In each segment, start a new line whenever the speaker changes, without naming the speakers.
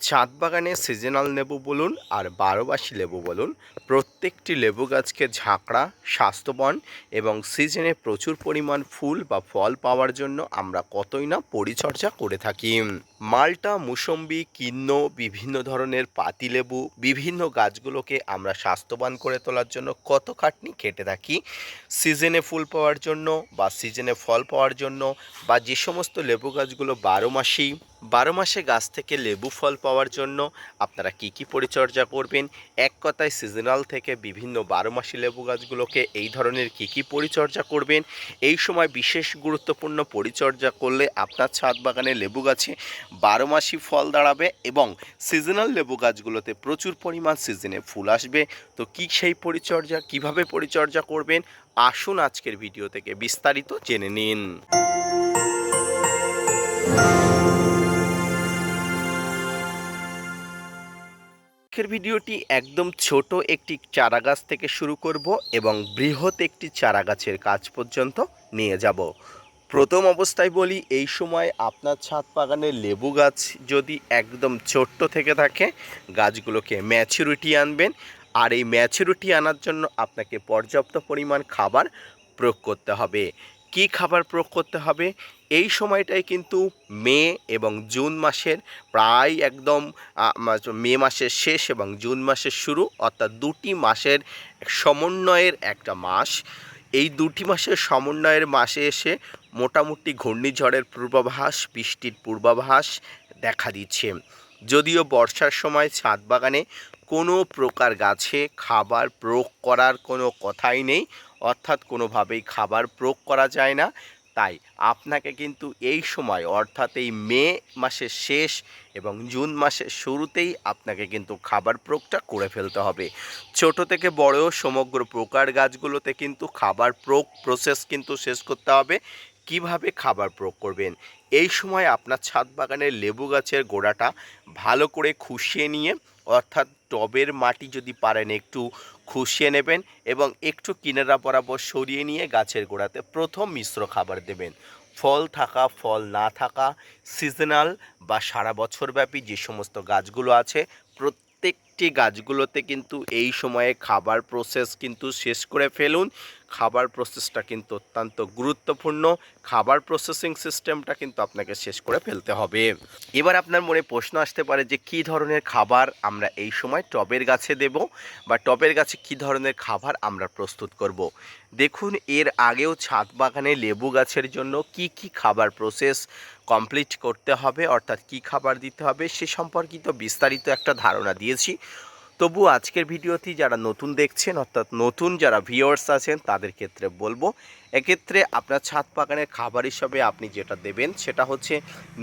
ছাদ বাগানে সিজনাল লেবু বলুন আর বারোবাসী লেবু বলুন, প্রত্যেকটি লেবু গাছকে ঝাঁকড়া, স্বাস্থ্যবান এবং সিজনে প্রচুর পরিমাণ ফুল বা ফল পাওয়ার জন্য আমরা কতই না পরিচর্যা করে থাকি। মালটা, মুসম্বি, কিন্ন, বিভিন্ন ধরনের পাতিলেবু বিভিন্ন গাছগুলোকে আমরা স্বাস্থ্যবান করে তোলার জন্য কত খাটনি কেটে থাকি। সিজনে ফুল পাওয়ার জন্য বা সিজনে ফল পাওয়ার জন্য বা যে সমস্ত লেবু গাছগুলো বারো মাসেই বারো মাসে গাছ থেকে লেবু ফল পাওয়ার জন্য আপনারা কি কি পরিচর্যা করবেন? এক কথায় সিজনাল থেকে বিভিন্ন বারো মাসি লেবু গাছগুলোকে এই ধরনের কি কি পরিচর্যা করবেন? এই সময় বিশেষ গুরুত্বপূর্ণ পরিচর্যা করলে আপনার ছাদ বাগানে লেবু গাছে বারো মাসি ফল দাঁড়াবে এবং সিজনাল লেবু গাছগুলোতে প্রচুর পরিমাণ সিজনে ফুল আসবে। তো কি সেই পরিচর্যা, কীভাবে পরিচর্যা করবেন? আসুন আজকের ভিডিও থেকে বিস্তারিত জেনে নিন। আজকের ভিডিওটি একদম ছোট একটি চারা গাছ থেকে শুরু করব এবং বৃহৎ একটি চারা গাছের কাজ পর্যন্ত নিয়ে যাব। প্রথম অবস্থায় বলি, এই সময় আপনার ছাদ বাগানের লেবু গাছ যদি একদম ছোট্ট থেকে থাকে, গাছগুলোকে ম্যাচুরিটি আনবেন। আর এই ম্যাচুরিটি আনার জন্য আপনাকে পর্যাপ্ত পরিমাণ খাবার প্রয়োগ করতে হবে। কি খাবার প্রয়োগ করতে হবে? এই সময়টাই কিন্তু মে এবং জুন মাসের প্রায় একদম মে মাসের শেষ এবং জুন মাসের শুরু অর্থাৎ দুটি মাসের সমন্বয়ের একটা মাস। এই দুটি মাসের সমন্বয়ের মাসে এসে মোটামুটি ঘূর্ণিঝড়ের পূর্বাভাস, বৃষ্টির পূর্বাভাস দেখা দিচ্ছে। যদিও বর্ষার সময় ছাদ বাগানে কোনো প্রকার গাছে খাবার প্রয়োগ করার কোনো কথাই নেই। অর্থাৎ কোনোভাবেই খাবার প্রয়োগ করা যায় না। তাই আপনাকে কিন্তু এই সময়, অর্থাৎ এই মে মাসের শেষ এবং জুন মাসের শুরুতেই আপনাকে কিন্তু খাবার প্রয়োগটা করে ফেলতে হবে। ছোট থেকে বড় সমগ্র প্রকার গাছগুলোতে কিন্তু খাবার প্রয়োগ প্রসেস কিন্তু শেষ করতে হবে। কীভাবে খাবার প্রয়োগ করবেন? এই সময় আপনার ছাদ বাগানের লেবু গাছের গোড়াটা ভালো করে খুশিয়ে নিয়ে, অর্থাৎ টবের মাটি যদি পারেন একটু খুশিয়ে নেবেন এবং একটু কিনারা বরাবর সরিয়ে নিয়ে গাছের গোড়াতে প্রথম মিশ্র খাবার দেবেন। ফল থাকা, ফল না থাকা সিজনাল বা সারা বছরব্যাপী যে সমস্ত গাছগুলো আছে, প্রত্যেকটি গাছগুলোতে কিন্তু এই সময়ে খাবার প্রসেস কিন্তু শেষ করে ফেলুন। খাবার প্রসেসটা কিন্তু অত্যন্ত গুরুত্বপূর্ণ। খাবার প্রসেসিং সিস্টেমটা কিন্তু আপনাকে শেষ করে ফেলতে হবে। এবার আপনার মনে প্রশ্ন আসতে পারে যে, কী ধরনের খাবার আমরা এই সময় টবের গাছে দেব বা টবের গাছে কী ধরনের খাবার আমরা প্রস্তুত করব। দেখুন, এর আগেও ছাদ বাগানে লেবু গাছের জন্য কি কি খাবার প্রসেস কমপ্লিট করতে হবে, অর্থাৎ কি খাবার দিতে হবে, সে সম্পর্কিত বিস্তারিত একটা ধারণা দিয়েছি। তবু আজকের ভিডিওটি যারা নতুন দেখছেন, অর্থাৎ নতুন যারা ভিওয়ার্স আছেন, তাদের ক্ষেত্রে বলব, এক্ষেত্রে আপনার ছাদ বাগানের খাবার হিসাবে আপনি যেটা দেবেন, সেটা হচ্ছে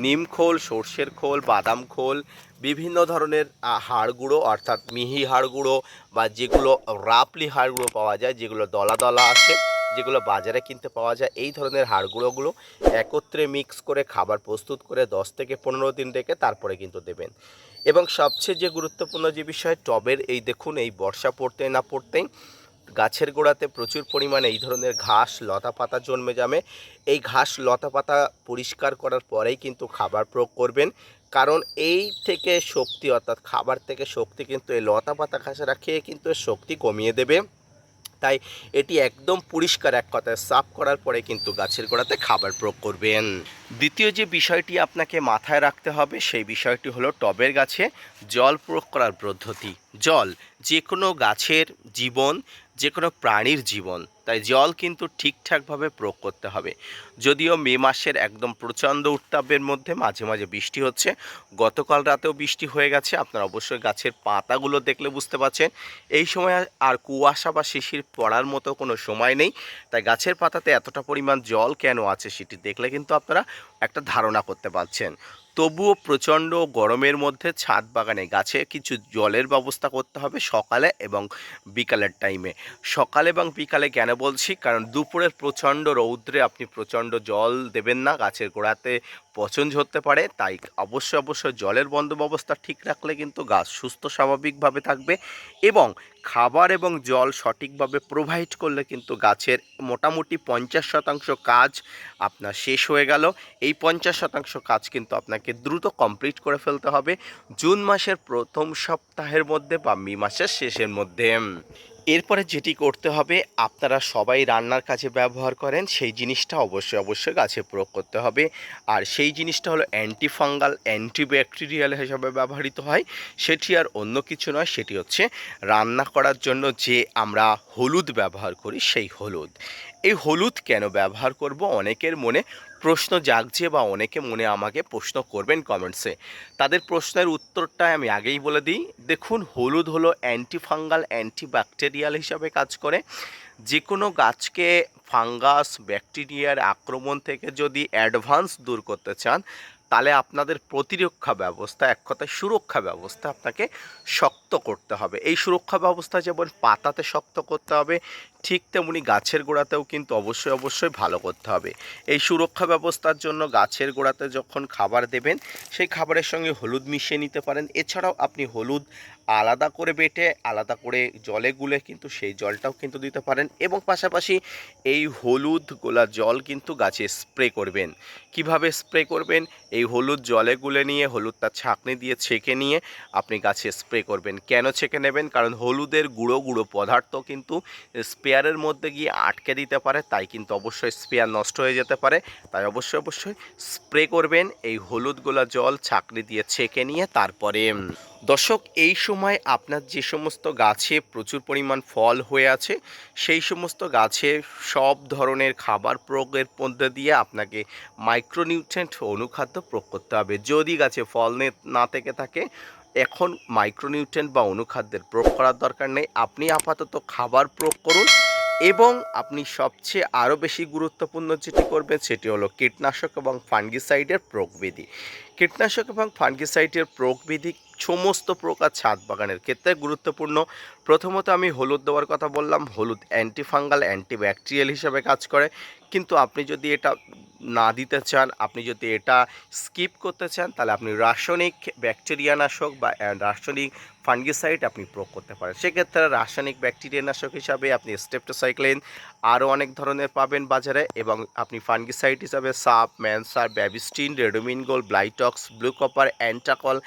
নিম খোল, সর্ষের খোল, বাদাম খোল, বিভিন্ন ধরনের হাড় গুঁড়ো, অর্থাৎ মিহি হাড় গুঁড়ো বা যেগুলো রাপলি হাড় গুঁড়ো পাওয়া যায়, যেগুলো দলা দলা আছে। যেগুলো বাজারে কিনতে পাওয়া যায়, এই ধরনের হাড় গুঁড়োগুলো একত্রে মিক্স করে খাবার প্রস্তুত করে দশ থেকে পনেরো দিন রেখে তারপরে কিন্তু দেবেন। এবং সবচেয়ে যে গুরুত্বপূর্ণ যে বিষয়, টবের এই দেখুন, এই বর্ষা পড়তে না পড়তেই গাছের গোড়াতে প্রচুর পরিমাণে এই ধরনের ঘাস, লতা পাতা জন্মে যাবে। এই ঘাস, লতা পাতা পরিষ্কার করার পরেই কিন্তু খাবার প্রয়োগ করবেন। কারণ এই থেকে শক্তি, অর্থাৎ খাবার থেকে শক্তি কিন্তু এই লতা পাতা ঘাসেরা খেয়ে কিন্তু শক্তি কমিয়ে দেবে। তাই এটি একদম পরিষ্কার এক কথায় সাফ করার পরে কিন্তু গাছের গোড়াতে খাবার প্রয়োগ করবেন। দ্বিতীয় যে বিষয়টি আপনাকে মাথায় রাখতে হবে সেই বিষয়টি হলো টবের গাছে জল প্রয়োগ করার পদ্ধতি। জল যে কোনো গাছের জীবন যে কোনো প্রাণীর জীবন, তাই জল কিন্তু ঠিকঠাকভাবে প্রয়োগ করতে হবে। যদিও মে মাসের একদম প্রচণ্ড উত্তাপের মধ্যে মাঝে মাঝে বৃষ্টি হচ্ছে, গতকাল রাতেও বৃষ্টি হয়ে গেছে, আপনারা অবশ্যই গাছের পাতাগুলো দেখলে বুঝতে পারছেন। এই সময় আর কুয়াশা বা শিশির পড়ার মতো কোনো সময় নেই, তাই গাছের পাতাতে এতটা পরিমাণ জল কেন আছে সেটি দেখলে কিন্তু আপনারা একটা ধারণা করতে পারছেন। তবুও প্রচণ্ড গরমের মধ্যে ছাদ বাগানে গাছে কিছু জলের ব্যবস্থা করতে হবে সকালে এবং বিকালের টাইমে সকালে এবং বিকালে কেন বলছি? কারণ দুপুরের প্রচণ্ড রৌদ্রে আপনি প্রচণ্ড জল দেবেন না, গাছের গোড়াতে পচন ঝরতে পারে, তাই অবশ্যই অবশ্যই জলের বন্দোবস্তা ঠিক রাখলে কিন্তু গাছ সুস্থ, স্বাভাবিকভাবে থাকবে এবং খাবার এবং জল সঠিকভাবে প্রোভাইড করলে কিন্তু গাছের মোটামুটি পঞ্চাশ শতাংশ কাজ আপনার শেষ হয়ে গেল। এই পঞ্চাশ শতাংশ কাজ কিন্তু আপনাকে দ্রুত কমপ্লিট করে ফেলতে হবে জুন মাসের প্রথম সপ্তাহের মধ্যে বা মে মাসের শেষের মধ্যে। এরপরে যেটি করতে হবে, আপনারা সবাই রান্নার কাজে ব্যবহার করেন, সেই জিনিসটা অবশ্যই অবশ্যই গাছে প্রয়োগ করতে হবে। আর সেই জিনিসটা হলো অ্যান্টিফাঙ্গাল, অ্যান্টিব্যাকটেরিয়াল হিসাবে ব্যবহৃত হয়, সেটি আর অন্য কিছু নয়, সেটি হচ্ছে রান্না করার জন্য যে আমরা হলুদ ব্যবহার করি, সেই হলুদ। এই হলুদ কেন ব্যবহার করব? অনেকের মনে প্রশ্ন জাগছে বা অনেকে মনে আমাকে প্রশ্ন করবেন কমেন্টসে তাদের প্রশ্নের উত্তরটা আমি আগেই বলে দিই। দেখুন, হলুদ হলো অ্যান্টিফাঙ্গাল অ্যান্টিব্যাকটেরিয়াল হিসাবে কাজ করে। যে কোনো গাছকে ফাঙ্গাস ব্যাকটেরিয়ার আক্রমণ থেকে যদি অ্যাডভান্স দূর করতে চান, তাহলে আপনাদের প্রতিরক্ষা ব্যবস্থা, এক কথায় সুরক্ষা ব্যবস্থা আপনাকে শক্ত করতে হবে। এই সুরক্ষা ব্যবস্থা যেমন পাতাতে শক্ত করতে হবে ঠিক তেমনি গাছের গোড়াতেও কিন্তু অবশ্যই অবশ্যই ভালো করতে হবে। এই সুরক্ষা ব্যবস্থার জন্য গাছের গোড়াতে যখন খাবার দেবেন, সেই খাবারের সঙ্গে হলুদ মিশিয়ে নিতে পারেন। এছাড়াও আপনি হলুদ আলাদা করে বেটে, আলাদা করে জলে গুলে কিন্তু সেই জলটাও কিন্তু দিতে পারেন। এবং পাশাপাশি এই হলুদ গোলা জল কিন্তু গাছে স্প্রে করবেন। কীভাবে স্প্রে করবেন? এই হলুদ জলে গুলে নিয়ে, হলুদটা ছাঁকনি দিয়ে ছেঁকে নিয়ে আপনি গাছে স্প্রে করবেন। কেন ছেঁকে নেবেন? কারণ হলুদের গুঁড়ো গুঁড়ো পদার্থ কিন্তু স্পেয়ারের মধ্যে গিয়ে আটকে দিতে পারে, তাই কিন্তু অবশ্যই স্পেয়ার নষ্ট হয়ে যেতে পারে। তাই অবশ্যই অবশ্যই স্প্রে করবেন, এই হলুদ গোলা জল ছাঁকনি দিয়ে ছেঁকে নিয়ে তারপরে দর্শক, এই সময় আপনার যে সমস্ত গাছে প্রচুর পরিমাণ ফল হয়ে আছে, সেই সমস্ত গাছে সব ধরনের খাবার প্রয়োগের মধ্যে দিয়ে আপনাকে মাইক্রোনিউট্রেন্ট অনুখাদ্য প্রয়োগ করতে হবে। যদি গাছে ফল নে- না থেকে থাকে এখন মাইক্রোনিউট্রেন্ট বা অনুখাদ্যের প্রয়োগ করার দরকার নেই। আপনি আপাতত খাবার প্রয়োগ করুন এবং আপনি সবচেয়ে আরও বেশি গুরুত্বপূর্ণ যেটি করবেন সেটি হলো কীটনাশক এবং ফাঙ্গিসাইডের প্রয়োগবিধি। কীটনাশক এবং ফাঙ্গিসাইডের প্রয়োগবিধি সমস্ত প্রকার ছাদ বাগানের ক্ষেত্রে গুরুত্বপূর্ণ। প্রথমত আমি হলুদ দেওয়ার কথা বললাম। হলুদ অ্যান্টিফাঙ্গাল অ্যান্টিব্যাকটেরিয়াল হিসাবে কাজ করে। কিন্তু আপনি যদি এটা না দিতে চান, আপনি যদি এটা স্কিপ করতে চান, তাহলে আপনি রাসায়নিক ব্যাকটেরিয়ানাশক বা রাসায়নিক ফাঙ্গিসাইড আপনি প্রয়োগ করতে পারেন। সেক্ষেত্রে রাসায়নিক ব্যাকটেরিয়ানাশক হিসাবে আপনি স্টেপটোসাইক্লিন আরও অনেক ধরনের পাবেন বাজারে এবং আপনি ফাঙ্গিসাইড হিসাবে সাপ, ম্যানসার, Bavistin Ridomil Gold Blitox, blue copper, Antracol,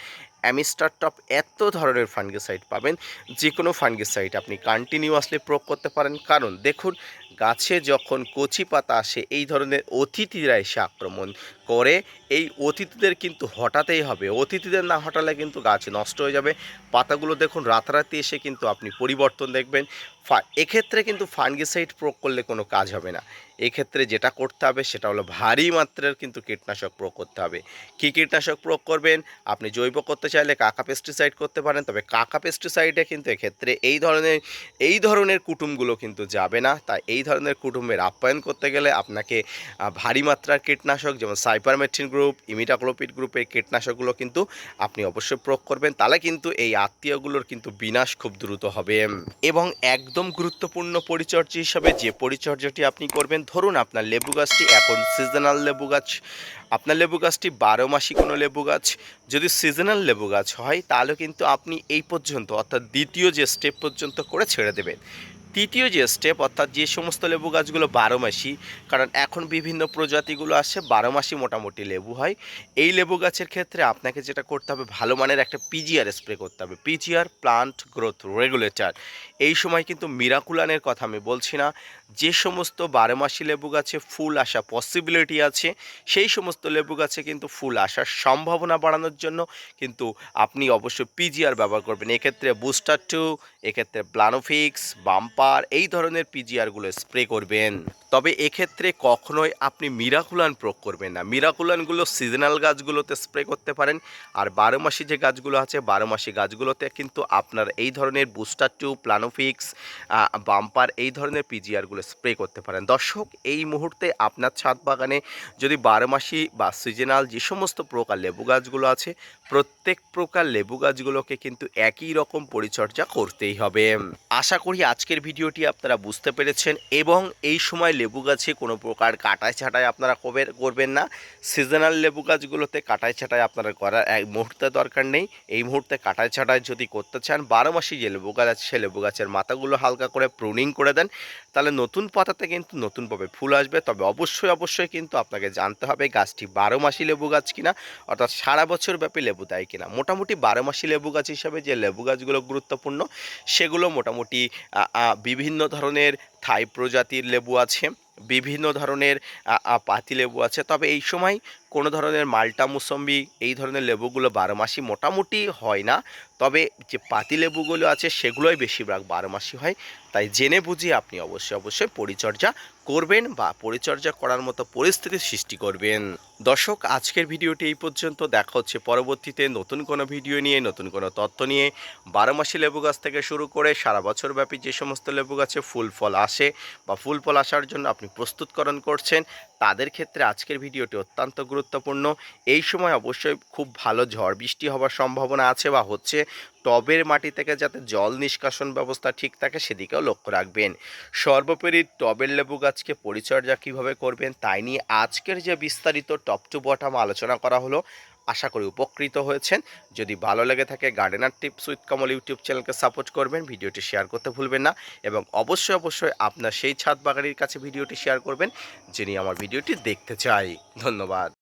Amistar top এত ধরনের ফাঙ্গিসাইড পাবেন। যে কোনো ফাঙ্গিসাইড আপনি কন্টিনিউয়াসলি প্রয়োগ করতে পারেন। কারণ দেখুন গাছে যখন কচি পাতা আসে এই ধরনের অতিথিরা এসে আক্রমণ করে এই অতিথিদের কিন্তু হটাতেই হবে। অতিথিদের না হটালে কিন্তু গাছ নষ্ট হয়ে যাবে। পাতাগুলো দেখুন, রাতারাতি এসে কিন্তু আপনি পরিবর্তন দেখবেন। এক্ষেত্রে কিন্তু ফাঙ্গিসাইড প্রয়োগ করলে কোনো কাজ হবে না। এক্ষেত্রে যেটা করতে হবে সেটা হলো ভারী মাত্রার কিন্তু কীটনাশক প্রয়োগ করতে হবে। কী কীটনাশক প্রয়োগ করবেন? আপনি জৈব করতে চাইলে কাকা পেস্টিসাইড করতে পারেন, তবে কাকা পেস্টিসাইডে কিন্তু এক্ষেত্রে এই ধরনের এই ধরনের কুটুমগুলো কিন্তু যাবে না। তাই এই ধরনের কুটুম্বের আপ্যায়ন করতে গেলে আপনাকে ভারী মাত্রার কীটনাশক যেমন সাইপারমেট্রিন গ্রুপ ইমিটাক্লোপিড গ্রুপের কীটনাশকগুলো কিন্তু আপনি অবশ্যই প্রয়োগ করবেন। তাহলে কিন্তু এই আত্মীয়গুলোর কিন্তু বিনাশ খুব দ্রুত হবে। এবং একদম গুরুত্বপূর্ণ পরিচর্যা হিসাবে যে পরিচর্যাটি আপনি করবেন, ধরুন আপনার লেবু গাছটি এখন সিজনাল লেবু গাছ, আপনার লেবু গাছটি বারো মাসি কোনো লেবু গাছ। যদি সিজনাল লেবু গাছ হয়, তাহলে কিন্তু আপনি এই পর্যন্ত, অর্থাৎ দ্বিতীয় যে স্টেপ পর্যন্ত করে ছেড়ে দেবেন। তৃতীয় যে স্টেপ অর্থাৎ যে সমস্ত লেবু গাছগুলো বারো মাসি, কারণ এখন বিভিন্ন প্রজাতিগুলো আসছে বারো মাসি মোটামুটি লেবু হয়। এই লেবু গাছের ক্ষেত্রে আপনাকে যেটা করতে হবে, ভালো মানের একটা পিজিআর স্প্রে করতে হবে। পিজিআর প্লান্ট গ্রোথ রেগুলেটর এই সময় কিন্তু মিরাকুলানের কথা আমি বলছি না। যে সমস্ত বারো মাসি লেবু গাছে ফুল আসা পসিবিলিটি আছে, সেই সমস্ত লেবু গাছে কিন্তু ফুল আসার সম্ভাবনা বাড়ানোর জন্য কিন্তু আপনি অবশ্যই পিজিআর ব্যবহার করবেন। এক্ষেত্রে বুস্টার টু এক্ষেত্রে প্লানোফিক্স বাম্পার এই ধরনের পিজিআরগুলো স্প্রে করবেন। তবে এক্ষেত্রে কখনোই আপনি মিরাকুলান প্রয়োগ করবেন না। মিরাকুলানগুলো সিজনাল গাছগুলোতে স্প্রে করতে পারেন। আর বারো মাসি যে গাছগুলো আছে বারো মাসি গাছগুলোতে কিন্তু আপনার এই ধরনের বুস্টার টু প্লানোফিক্স বাম্পার এই ধরনের পিজিআরগুলো স্প্রে করতে পারেন। দর্শক, এই মুহূর্তে আপনার ছাদ বাগানে যদি বারো মাসি বা সিজনাল যে সমস্ত প্রকার লেবু গাছগুলো আছে, প্রত্যেক প্রকার লেবু গাছগুলোকে কিন্তু একই রকম পরিচর্যা করতেই হবে। আশা করি আজকের ভিডিওটি আপনারা বুঝতে পেরেছেন এবং এই সময় লেবু গাছে কোনো প্রকার কাটাই ছাটাই আপনারা করবেন করবেন না? সিজনাল লেবু গাছগুলোতে কাটাই ছাটাই আপনারা করার এক মুহূর্তে দরকার নেই। এই মুহূর্তে কাটাই ছাটাই যদি করতে চান, বারো মাসি যে লেবু গাছ আছে, সে লেবু গাছের মাথাগুলো হালকা করে প্রুনিং করে দেন। তাহলে নতুন পাতাতে কিন্তু নতুনভাবে ফুল আসবে। তবে অবশ্যই অবশ্যই কিন্তু আপনাকে জানতে হবে গাছটি বারো মাসি লেবু গাছ কিনা, অর্থাৎ সারা বছর ব্যাপী লেবু দেয় কিনা। মোটামুটি বারো মাসি লেবু গাছ হিসাবে যে লেবু গাছগুলো গুরুত্বপূর্ণ, সেগুলো মোটামুটি বিভিন্ন ধরনের থাই প্রজাতির লেবু আছে বিভিন্ন ধরনের পাতি লেবু আছে। তবে এই সময় কোনো ধরনের মাল্টা মুসম্বি, এই ধরনের লেবুগুলো বারো মাসি মোটামুটি হয় না। তবে যে পাতি লেবুগুলো আছে, সেগুলোই বেশিরভাগ বারো মাসি হয়। তাই জেনে বুঝিয়ে আপনি অবশ্যই অবশ্যই পরিচর্যা করবেন বা পরিচর্যা করার মতো পরিস্থিতি সৃষ্টি করবেন। দর্শক, আজকের ভিডিওটি এই পর্যন্ত। দেখা হচ্ছে পরবর্তীতে নতুন কোনো ভিডিও নিয়ে, নতুন কোনো তথ্য নিয়ে। বারো মাসি লেবু গাছ থেকে শুরু করে সারা বছর ব্যাপী যে সমস্ত লেবু গাছে ফুল ফল আসে বা ফুল ফল আসার জন্য আপনি প্রস্তুতকরণ করছেন তাদের ক্ষেত্রে আজকের ভিডিওটি অত্যন্ত গুরুত্বপূর্ণ। এই সময় অবশ্যই খুব ভালো ঝড় বৃষ্টি হওয়ার সম্ভাবনা আছে বা হচ্ছে টবের মাটি থেকে যাতে জল নিষ্কাশন ব্যবস্থা ঠিক থাকে সেদিকেও লক্ষ্য রাখবেন। সর্বোপরি টবের লেবু গাছকে পরিচর্যা কীভাবে করবেন তাই নিয়ে আজকের যে বিস্তারিত টপ টু বটাম আলোচনা করা হলো আশা করি উপকৃত হয়েছেন। যদি ভালো লেগে থাকে gardener tips with Kamal YouTube চ্যানেলকে সাপোর্ট করবেন, ভিডিওটি শেয়ার করতে ভুলবেন না এবং অবশ্যই অবশ্যই আপনার সেই ছাদ বাগানির কাছে ভিডিওটি শেয়ার করবেন, যিনি আমার ভিডিওটি দেখতে চাই। ধন্যবাদ।